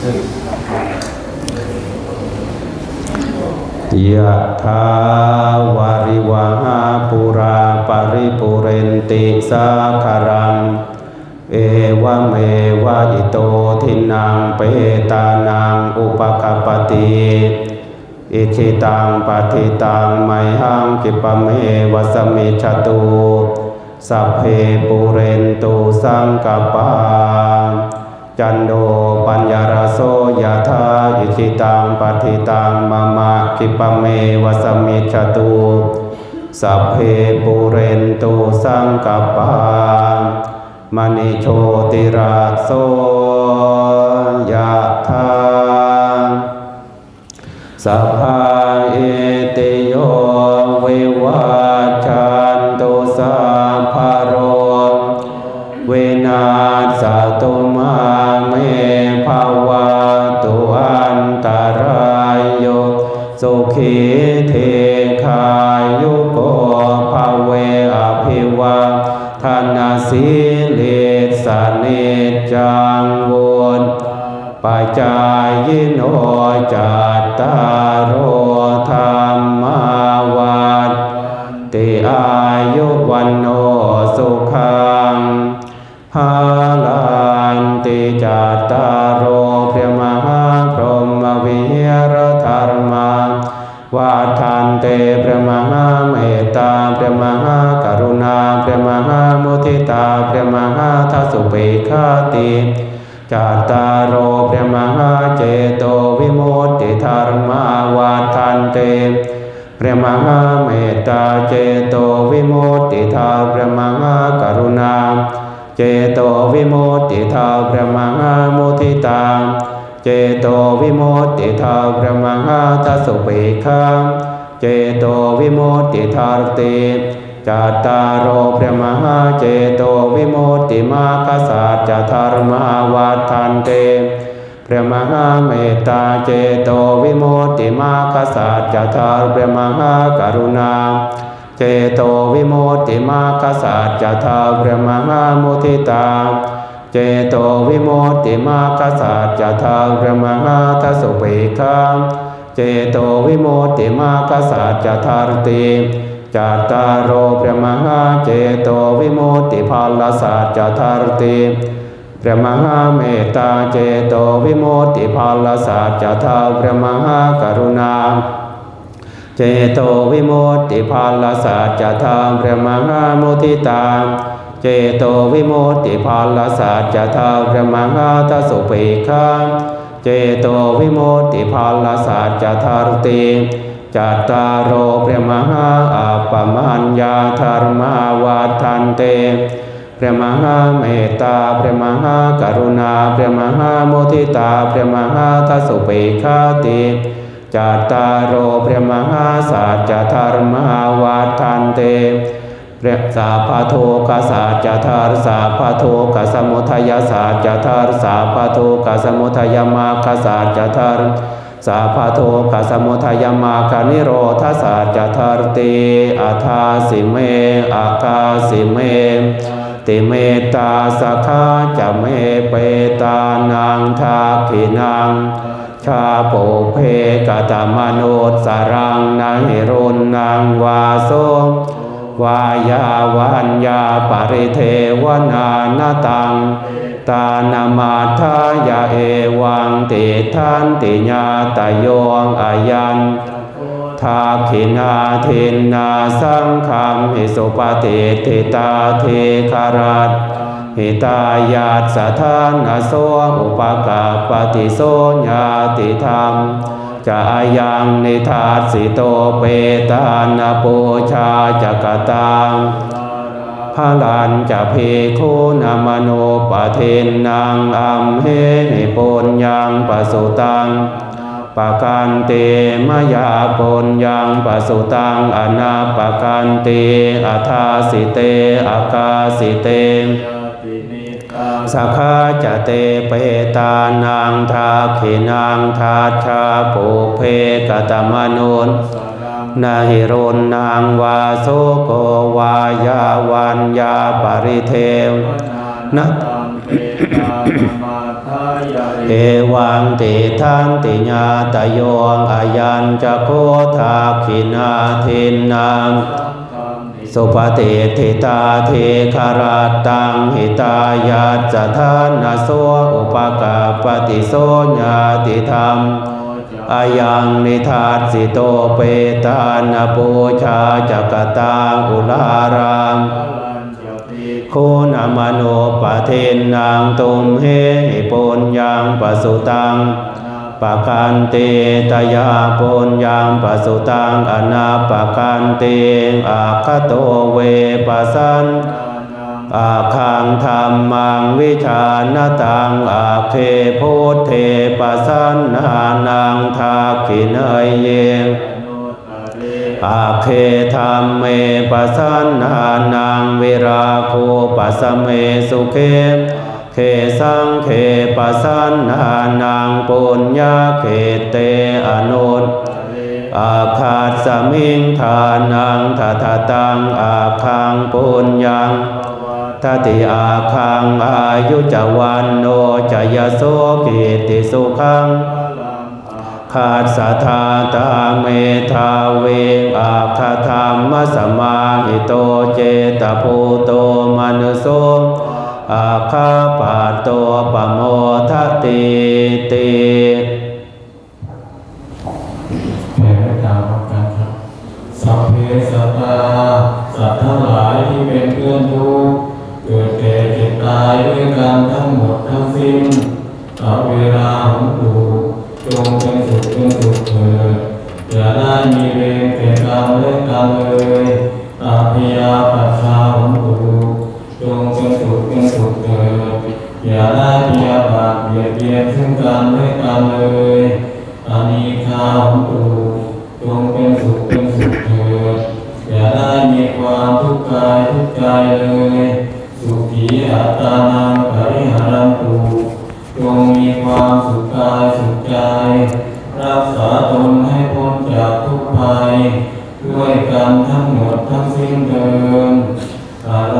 ยะทาวาริวหาปุราปริปุเรนติสาคารัง เอวเมวะอิโตทินังเปตานังอุปกปปติอิชิตังปฏิตังไมหังกิปเมวสมิจฉตุสัพเพปุเรนตุสังกปา จันโดปัญญารโสยธาอิชิตังปฏิตังมะมะกิปเมวสมิจฉตุสัพเพปุเรนตุสังกปามณิโชติราโสยะธาสัพพาเอติโยวิวัช นัสตุมาเมภาวะตุอันตรายโยสุขีเทคายุโกภาเวอภิวาทานาสิเลสเนจังวุนปัจจายโนจัตตารโอธรรมาวัฏติอายุวันโนสุขั ภาลันติจัตตารโอเพียมหาพรหมวิหารธรรมาวาทันเตพระมหาเมตตาพระมหากรุณาพระมหามุทิตาพระมหาทัสสุเปกขาติจัตตารโอพระมหาเจโตวิโมตติธรรมาวาทันเตพระมหาเมตตาเจโตวิโมตติธรรมพระมหากรุณา เจโตวิมุตติธรรมพระมหามุทิตาเจโตวิมุตติธรรมพระมหาทัสสุเปกขาเจโตวิมุตติธรรติจัตตารโอพระมหาเจโตวิมุตติมาคสัจธรรมาวัฏทันเตพระมหาเมตตาเจโตวิมุตติมาคสัจธรรมพระมหากรุณา เจโตวิมุตติมาคสัจธรรมพระมหา ทิตา เจโตวิโมติมาคสัจจทางระมหาทัสสุเปกขาเจโตวิโมติมาคสัจจะทารติจัตตารโอพระมหาเจโตวิโมติภาลสัจจะทารติพระมหาเมตตาเจโตวิโมติภาลสัจจทาพระมหากรุณา เจโตวิโมติภาลสัจจธรรมพระมหามุทิตา เจโตวิมุตติภาลสัจจธรรมพระมหาทัสสุปกขาเจโตวิมุตติภาลสัจจธรติจัตตารโอพระมหาอัปปมัญญาธรรมาวาทันเตพระมหาเมตตาพระมหากรุณาพระมหาโมทิตาพระมหาทัสสุเปกขาติจัตตารโอพระมหาสัจจธรรมาวาทันเต พรสาพาโทกสัจจธรสาพาโทกสมุทัยสัจจธรสาพาโทกสมุทัยมาคสัจจธรสาพาโทกสมุทัยมาคนิโรธาสัจจธรติอาทาสิเมอากาสิเมติเมตตาสกขาจะเมเปตานังทาขินังชาโปเพกตมโนสสรังนาหิรุนนางวาโส วายาวันยาปริเทวนานาตัง ตานามาทายาเอวังติทันติญาตโยงอายันทาขินาเทนนาสังคัมหิสุปฏิทิตาเทคารัตหิตายาตสถานาโสอุปกาปฏิโสญาติธรรม จะอายังนิทัสสิโตเปตานาปูชาจักตังพลันจะเพคูนามโนปะเทนนางอัมเหหิปุญญังปะสุตังปะกันเตมยาปุญญังปะสุตังอนาปะกันเตอัทาสิเตอากาสิเต สักาจะเตเปตานังทาขินังทาชาปุเพกตมนุนนาหิรุนนางวาโสโกวายาวันยาปริเทวนะตานมาทายาเอวังติทันติญาตโยงอายัญจะโคทาคินาทินนาง สุปฏิทิตาเทคาราตังหิตายาจทานาโสอุปกาปฏิโสญาติธรรมอายังนิทัสสิโตเปตานาปูชาจักตังอุลารามคุณอมโนปะเทนนางตุมเหหิปุญญังปสุตัง ปะกันเตตยาปุญญังปสุตังอนาปะกันเตอาคโตเวปัสันอาคังธรรมังวิชานตังอาเคพุทเทปัสันนานังทาคิเนยเยอาเคธรรมเมปัสันนานังวิราโคปัสเมสุเค เคสังเคปัสสันนานังปุญญาเขเตอนุตอาคาสมิงทานังทัตตังอาคังปุญญังทัติอาคังอายุจวันโนจยโสกิติสุขังขาดสัทธาตาเมธาเวงอาคาธรรมสมาหิโตเจตภูโตมนุโส อาคาปาโตปโมทติติแผ่เมตตาพร้อมกันครับสัพเพสัตตาสัตว์ทั้งหลายที่เป็นเพื่อนทุกข์เกิดแก่เจ็บตายด้วยกันทั้งหมดทั้งสิ้นเอาเวลาของดูจงเป็นสุขเป็นสุขเถิดอย่าได้มีเวรแก่กันและกันเลยอาภิยาปัชชาของดู อย่าได้พยาบาทเบียดเบียนซึ่งกันและกันเลยอานิคาของตูจงเป็นสุขเป็นสุขเถิดอย่าได้มีความทุกข์กายทุกข์ใจเลย สุขีอัตานังปริหารันตุจงมีความสุขกายสุขใจ รักษาตนให้พ้นจากทุกภัย ด้วยกันทั้งหมดทั้งสิ้นเดิมอะร